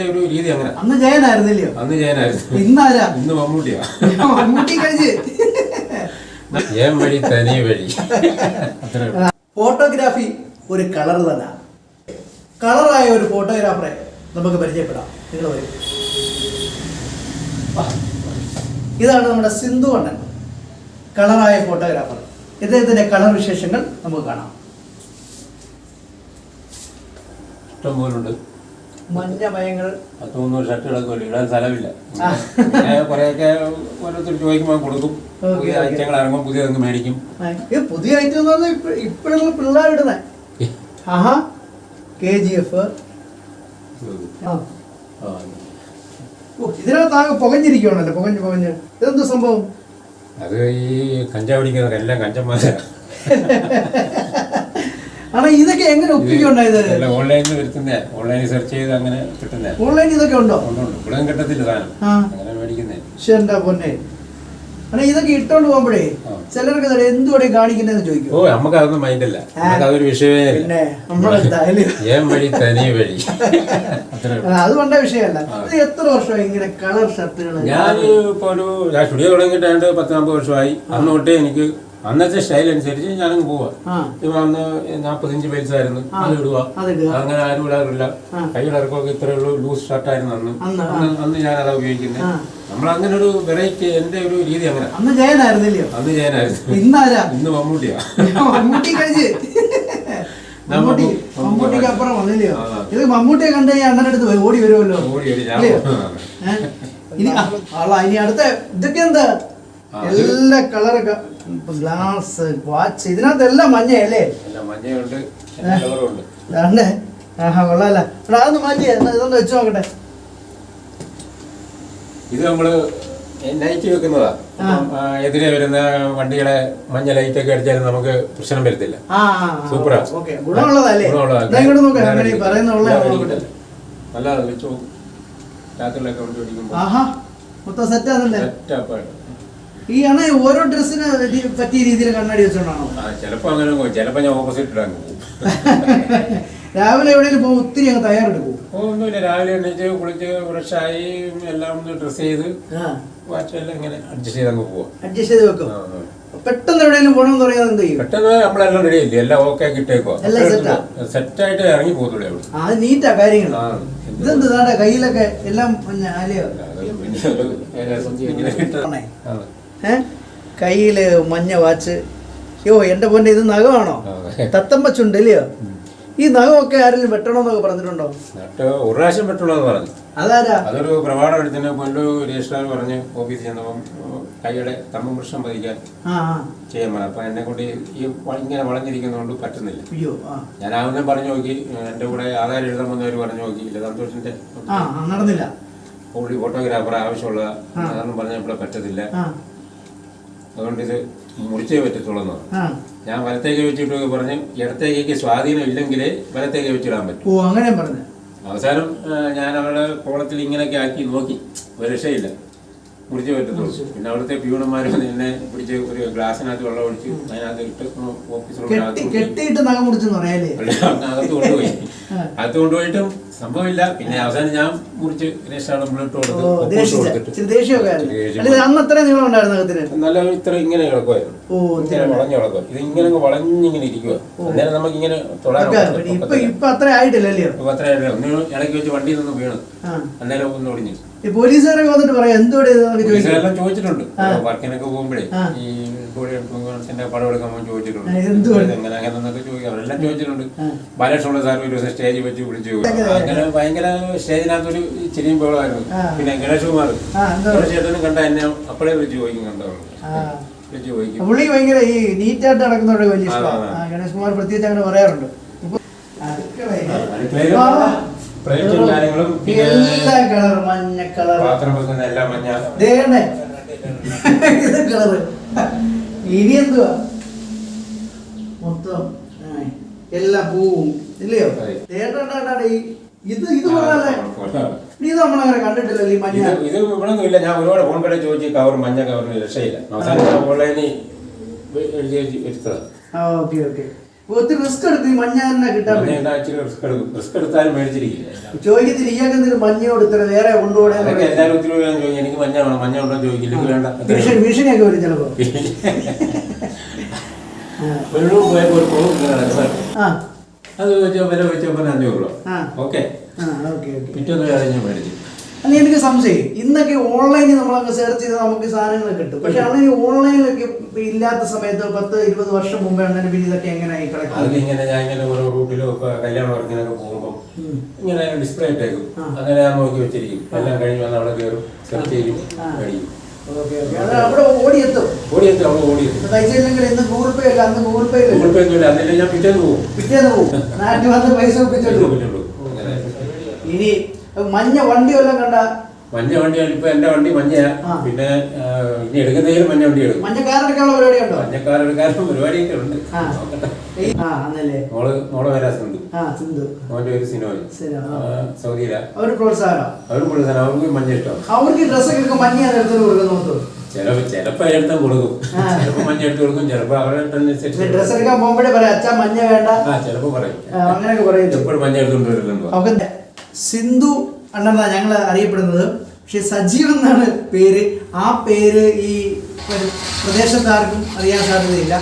ഒരു രീതി അങ്ങനെ. അന്ന് ജയനായിരുന്നില്ലയോ? അന്ന് ജയനായിരുന്നു. ഇന്നാരാ? ഇന്ന് മമ്മൂട്ടിയാ. മമ്മൂട്ടി കഴിച്ച് ഞാൻ വഴി തനി വഴി. ഫോട്ടോഗ്രാഫി ഒരു കളർ തന്നെ. കളറായ ഒരു ഫോട്ടോഗ്രാഫറെ നമുക്ക് പരിചയപ്പെടാം. നിങ്ങൾ വരും. ഇതാണ് നമ്മുടെ സിന്ധു അണ്ണൻ. കളറായ ഫോട്ടോഗ്രാഫർ. ഇദ്ദേഹത്തിന്റെ കളർ വിശേഷങ്ങൾ നമുക്ക് കാണാം. ഇഷ്ടം പോലുണ്ട്. മഞ്ഞ മയങ്ങൾ പത്ത് മുന്നൂറ് ഷർട്ടുകളൊക്കെ ഇടാൻ സ്ഥലമില്ല. കുറേയൊക്കെ ഓരോരുത്തർ ചോദിക്കുമ്പോൾ കൊടുക്കും. പുതിയ ഐറ്റങ്ങൾ ഇറങ്ങുമ്പോൾ പുതിയ മേടിക്കും. ഇത് പുതിയ ഐറ്റം എന്ന് പറഞ്ഞാൽ ഇപ്പ- ഇപ്പോഴുള്ള പിള്ളേർ ആഹാ കെ ജി എഫ്. ഇതിനകത്ത് ആകെ പുകഞ്ഞിരിക്കുവാണല്ലോ പുകഞ്ഞ് പുകഞ്ഞ്. ഇതെന്ത് സംഭവം? അത് ഈ കഞ്ചാവ് എല്ലാം കഞ്ചന്മാരാ. ആണോ ഇതൊക്കെ എങ്ങനെ ഒപ്പിക്കുണ്ടായത് എല്ലാം ഓൺലൈനിൽ വരുത്തുന്നേ ഓൺലൈനിൽ സെർച്ച് ചെയ്ത് അങ്ങനെ കിട്ടുന്നേ ഓൺലൈനിൽ ഇതൊക്കെ ഉണ്ടോ? ഇവിടെ കിട്ടത്തില്ല സാധനം. അങ്ങനെ മേടിക്കുന്നേ. എന്താ പൊന്നെ. അല്ല ഇതൊക്കെ ഇട്ടോണ്ട് പോകുമ്പോഴേ ചിലർക്ക് എന്തുകൂടെ കാണിക്കുന്നതെന്ന് ചോദിക്കും. ഓ നമുക്ക് അതൊന്നും മൈൻഡ് നമുക്ക് അതൊരു വിഷയമേ പിന്നെ ഏം വഴി തനി വഴി. അത്രേ അത് കൊണ്ട വിഷയമല്ല. ഇത് എത്ര വർഷമായി ഇങ്ങനെ കളർ ഷർട്ടുകൾ ഞാൻ ഇപ്പൊ ഒരു ഞാൻ സ്റ്റുഡിയോ തുടങ്ങിയിട്ട് ഏതാണ്ട് പത്ത് നാൽപ്പത് വർഷമായി. അന്ന് തൊട്ടേ എനിക്ക് അന്നത്തെ സ്റ്റൈൽ അനുസരിച്ച് ഞാനങ്ങ് പോവാ. ഇപ്പൊ അന്ന് നാപ്പത്തഞ്ച് പൈസ ആയിരുന്നു. അത് ഇടുക. അങ്ങനെ ആരും ഇടാറില്ല. ആ. ഇത്രേ ഇത്രയേ ഉള്ളൂ. ലൂസ് ഷർട്ടായിരുന്നു അന്ന്. അന്ന്, ഞാൻ അതാ ഉപയോഗിക്കുന്നത് നമ്മളങ്ങനെ നമ്മൾ അങ്ങനെ ഒരു വെറൈറ്റി എന്റെ ഒരു രീതി അങ്ങനെ. അന്ന് ജയനായിരുന്നില്ലയോ? അന്ന് ജയനായിരുന്നു. ഇന്ന് മമ്മൂട്ടിയാ. മമ്മൂട്ടി മമ്മൂ- മമ്മൂട്ടിക്ക് അപ്പുറം വന്നില്ലയോ? ഇത് മമ്മൂട്ടിയെ കണ്ടു കഴിഞ്ഞാൽ അണ്ണന്റെ അടുത്ത് ഓടി വരുമല്ലോ. ഓടി. ഇനി അടുത്ത ഇതൊക്കെ എന്താ? എല്ലാ കളറൊക്കെ ഗ്ലാസ് വാച്ച് ഇതിനകത്ത് എല്ലാം മഞ്ഞയല്ലേ അല്ലേ ആഹാ കൊള്ളാല്ല അതൊന്ന് മാറ്റി ഇതൊന്ന് വെച്ച് നോക്കട്ടെ. ഇത് നമ്മൾ ലൈറ്റ് വെക്കുന്നതാ. എതിരെ വരുന്ന വണ്ടികളെ മഞ്ഞ ലൈറ്റ് ഒക്കെ അടിച്ചാലും നമുക്ക് പ്രശ്നം വരത്തില്ല. സൂപ്പറാ. ഗുണമുള്ളതല്ലേ? നല്ലതാണ് വെച്ച് നോക്കും. രാത്രിയിലൊക്കെ വണ്ടി ഓടിക്കുമ്പോൾ മൊത്തം സെറ്റ് ആണല്ലേ? ഈ അണ ഓരോ ഡ്രസ്സിന് പറ്റിയ രീതിയിൽ കണ്ണാടി വെച്ചോണ്ടാണോ? ചിലപ്പോ അങ്ങനെ ചിലപ്പോ ഞാൻ ഓപ്പോസിറ്റ് ഇടാൻ പോകും രാവിലെ എവിടെയെങ്കിലും പോകും ഒത്തിരി അങ്ങ് തയ്യാറെടുക്കും. ഒന്നുമില്ല. രാവിലെ എണീച്ച് കുളിച്ച് ഫ്രഷായി എല്ലാം ഒന്ന് ഡ്രസ്സ് ചെയ്ത് വാച്ചെല്ലാം ഇങ്ങനെ അഡ്ജസ്റ്റ് ചെയ്ത് അങ്ങ് പോവാം. അഡ്ജസ്റ്റ് ചെയ്ത് വെക്കും. പെട്ടെന്ന് എവിടെയെങ്കിലും പോകണമെന്ന് പറയാൻ എന്ത് ചെയ്യും? പെട്ടെന്ന് നമ്മളെല്ലാം റെഡി ആയില്ലേ? എല്ലാം ഓക്കെ കിട്ടേക്കോ എല്ലാം ആ? സെറ്റായിട്ട് ഇറങ്ങി പോകത്തുള്ളൂ അവിടെ ആ, നീറ്റാ കാര്യങ്ങൾ. ഇതെന്ത് താണ്ടെ കയ്യിലൊക്കെ എല്ലാം മഞ്ഞ കയ്യിൽ മഞ്ഞ വാച്ച്. യോ എന്റെ പൊന്നെ ഇത് നഖമാണോ. തത്തമ്മ ചുണ്ട് ഇല്ലയോ ഈ നഖമൊക്കെ ആരെങ്കിലും വെട്ടണമെന്നൊക്കെ പറഞ്ഞിട്ടുണ്ടോ? ഒരു പ്രാവശ്യം പെട്ടുള്ളത് പറഞ്ഞു. അതാരാ? അതൊരു പ്രമാണം എടുത്തിന് പൊന്നു രജിസ്ട്രാർ പറഞ്ഞ് ഓഫീസിൽ ചെന്നപ്പം കൈയുടെ തമ്മ വൃക്ഷം പതിക്കാൻ ചെയ്യാൻ പറഞ്ഞു. അപ്പൊ എന്നെ കൊണ്ട് ഈ ഇങ്ങനെ വളഞ്ഞിരിക്കുന്നതുകൊണ്ട് പറ്റുന്നില്ല. അയ്യോ ഞാൻ ആവുന്ന പറഞ്ഞു നോക്കി എന്റെ കൂടെ ആധാരം എഴുതാൻ വന്നവർ പറഞ്ഞു നോക്കി. ഇല്ല സന്തോഷിന്റെ നടന്നില്ല. പുള്ളി ഫോട്ടോഗ്രാഫർ ആവശ്യമുള്ള അതൊന്നും പറഞ്ഞു ഇവിടെ പറ്റത്തില്ല. അതുകൊണ്ട് ഇത് മുറിച്ചേ പറ്റത്തുള്ളൂ ഞാൻ വലത്തേക്ക് വെച്ചിട്ട് പറഞ്ഞു ഇടത്തേക്ക് സ്വാധീനം ഇല്ലെങ്കിലേ വലത്തേക്ക് വെച്ചിടാൻ പറ്റും. ഓ അങ്ങനെ പറഞ്ഞു അവസാനം ഞാൻ അവളുടെ കോളത്തിൽ ഇങ്ങനെയൊക്കെ ആക്കി നോക്കി. ഒരു രക്ഷയില്ല. മുറിച്ച് പറ്റത്തുള്ളൂ. പിന്നെ അവിടുത്തെ പ്യൂണന്മാർ എന്നെ പിടിച്ച് ഒരു ഗ്ലാസ്സിനകത്ത് വെള്ളം ഒഴിച്ച് അതിനകത്ത് ഇട്ട് ഓഫീസിലോട്ട് അകത്ത് കൊണ്ടുപോയി. അകത്ത് കൊണ്ടുപോയിട്ടും സംഭവമില്ല. പിന്നെ അവസാനം ഞാൻ മുറിച്ച് ഗണേശാണ് മുള്ളിട്ട് കൊടുത്ത് ഓ ഒപ്പിട്ട് കൊടുത്തിട്ട്. ദേഷ്യമൊക്കെ ആയിരുന്നു. അല്ല ഇത് അന്ന് അത്ര നീളം ഉണ്ടായിരുന്നു നഖത്തിന് നല്ല ഇത്ര ഇങ്ങനെ കിടക്കുമായിരുന്നു ഇങ്ങനെ വളഞ്ഞു കിടക്കുക ഇത് ഇങ്ങനെ അങ്ങ് വളഞ്ഞിങ്ങനെ ഇരിക്കുക അന്നേരം നമുക്ക് ഇങ്ങനെ തൊടാൻ ഒക്കെ പിന്നെ ഇപ്പൊ ഇപ്പൊ അത്ര ആയിട്ടില്ലല്ലോ അത്ര ഒന്ന് ഇടയ്ക്ക് വെച്ച് വണ്ടിയിൽ നിന്ന് വീണ്. അന്നേരം ഒന്ന് ഒടിഞ്ഞു. പോലീസുകാരൊക്കെ വന്നിട്ട് പറയാം പോലീസുകാരെല്ലാം ചോദിച്ചിട്ടുണ്ട്. വർക്കിനൊക്കെ പോകുമ്പോഴേ. ഈ പടം എടുക്കാൻ ചോദിച്ചിട്ടുണ്ട്. എങ്ങനെ അങ്ങനെ എന്നൊക്കെ ചോദിക്കും. അവരെല്ലാം ചോദിച്ചിട്ടുണ്ട്. ബാലകൃഷ്ണ സാർ ഒരു ദിവസം സ്റ്റേജിൽ വെച്ച് വിളിച്ചു അങ്ങനെ. അങ്ങനെ ഭയങ്കര സ്റ്റേജിനകത്തൊരു ചിരിയും ബഹളമായിരുന്നു. പിന്നെ ഗണേഷ് കുമാർ ചേട്ടനും കണ്ട എന്നെ അപ്പോഴേ വിളിച്ച് ചോദിക്കും കണ്ടോ? ആ. വിളിച്ച് ചോദിക്കും. പുള്ളി ഭയങ്കര ഈ നീറ്റായിട്ട് വലിയ ഇഷ്ടമാണ്. ഗണേഷ് കുമാർ പ്രത്യേകിച്ച് അങ്ങനെ പറയാറുണ്ട്. കാര്യങ്ങളും എല്ലാ കളർ മഞ്ഞ കളർ പാത്രം വെക്കുന്ന എല്ലാം മഞ്ഞ. ദേണ്ടേ ഇത് കളറ്. ഇനി എന്തുവാ? മൊത്തം എല്ലാ പൂവും ഇല്ലയോ? അതെ. ഈ ഇത് ഇത് കൊള്ളാല്ലേ? നീ നമ്മളങ്ങനെ കണ്ടിട്ടില്ലല്ലോ ഈ മഞ്ഞ? ഇത് ഇത് ഇവിടൊന്നും ഇല്ല ഞാൻ ഒരുപാട് ഫോൺ കടയിൽ ചോദിച്ചു കവർ മഞ്ഞ കവറിന് രക്ഷയില്ല. അവസാനം ഞാൻ ഓൺലൈനിൽ എടുത്തതാണ് ആ ഓക്കെ ഓക്കെ ഒത്തിരി റിസ്ക് എടുക്കും ഈ മഞ്ഞ തന്നെ കിട്ടാൻ വേണ്ടി റിസ്ക് എടുക്കും. റിസ്ക് എടുത്താലും മേടിച്ചിരിക്കില്ല ചോദിക്കത്തില്ല ഇയാൾക്ക് എന്തിനു മഞ്ഞയോട് ഇത്ര വേറെ അതൊക്കെ കൊണ്ടുപോകണേ എല്ലാവരും ഒത്തിരി പേരും ചോദിക്കും എനിക്ക് മഞ്ഞ വേണം മഞ്ഞ ഉണ്ടോ? ചോദിക്കില്ലെങ്കിൽ വേണ്ട. ഭീഷണി ഭീഷണിയൊക്കെ വരും ചിലപ്പോ. ഒരു ഒരു ആ. അത് വെച്ചോ വില വെച്ചപ്പോൾ അഞ്ഞൂറ് രൂപ ആ. ഓക്കെ? ആ ഓക്കെ ഓക്കെ. പിറ്റേന്ന് കഴിഞ്ഞ് മേടിച്ചു. അല്ല എനിക്ക് സംശയം. ഇന്നൊക്കെ ഓൺലൈനിൽ നമ്മളങ്ങ് സെർച്ച് ചെയ്ത് നമുക്ക് സാധനങ്ങൾ കിട്ടും. പക്ഷെ അങ്ങനെ ഓൺലൈനിലൊക്കെ ഇല്ലാത്ത സമയത്ത് പത്ത് ഇരുപത് വർഷം മുമ്പേ അങ്ങനെ പിന്നെ ഇതൊക്കെ എങ്ങനെയായി കിടക്കും ഇങ്ങനെ ഞാൻ ഇങ്ങനെ ഓരോ റൂട്ടിലും ഒക്കെ കല്യാണ വർക്കിനൊക്കെ പോകുമ്പോൾ ഇങ്ങനെ ഡിസ്പ്ലേ ഇട്ടേക്കും. അങ്ങനെ ഞാൻ നോക്കി വെച്ചിരിക്കും. എല്ലാം കഴിഞ്ഞ് വന്ന് അവിടെ കയറും സെർച്ച് ചെയ്യും ആ. ഓടിയെത്തും. ഓടിയെത്തും അവിടെ ഓടിയെത്തും. തയ്ച്ചില്ലെങ്കിൽ ഇന്ന് ഗൂഗിൾ പേ അല്ല അന്ന് ഗൂഗിൾ പേ ഗൂഗിൾ പേ ഒന്നുമില്ല അതിൽ ഞാൻ പിറ്റേന്ന് പോകും. പിറ്റേന്ന് പോകും. നാട്ടിൽ വന്ന് പൈസ ഇനി മഞ്ഞ വണ്ടി വല്ലതും കണ്ട? മഞ്ഞ വണ്ടിയാണ് ഇപ്പൊ എന്റെ വണ്ടി മഞ്ഞയാ. പിന്നെ ഇനി എടുക്കുന്നതിലും മഞ്ഞ വണ്ടി എടുക്കും. മഞ്ഞ കാറെടുക്കാനുള്ള പരിപാടി ഉണ്ടോ മഞ്ഞക്കാരെടുക്കാനുള്ള പരിപാടിയൊക്കെ ഉണ്ട്. നോക്കട്ടെ. മോൾ മോളെ വരാസുണ്ട് സിന്ധു മോന്റെ ഒരു സിനോജ്. സൗദിയില? പ്രോത്സാഹനം അവർക്ക് മഞ്ഞ ഇഷ്ടം അവർക്ക് ഡ്രസ്സൊക്കെ എടുക്കാൻ മഞ്ഞയാണ് എടുത്തിട്ട് കൊടുക്കുന്നത് ചിലപ്പോ ചിലപ്പോ എടുത്താൽ കൊടുക്കും. ആ. ചിലപ്പോ മഞ്ഞ എടുത്ത് കൊടുക്കും. ചിലപ്പോ അവരുടെ അനുസരിച്ച് ഡ്രസ്സ് എടുക്കാൻ പോകുമ്പോഴേ പറയാം അച്ഛാ മഞ്ഞ വേണ്ട. ആ ചിലപ്പോ പറയും. അങ്ങനെയൊക്കെ പറയും. എപ്പോഴും മഞ്ഞ എടുത്തുകൊണ്ട് വരുന്നുണ്ടോ സിന്ധു അണ്ണനാ ഞങ്ങൾ അറിയപ്പെടുന്നത്. പക്ഷെ സജീവ് എന്നാണ് പേര്. ആ പേര് ഈ പ്രദേശത്താർക്കും അറിയാൻ സാധ്യതയില്ല.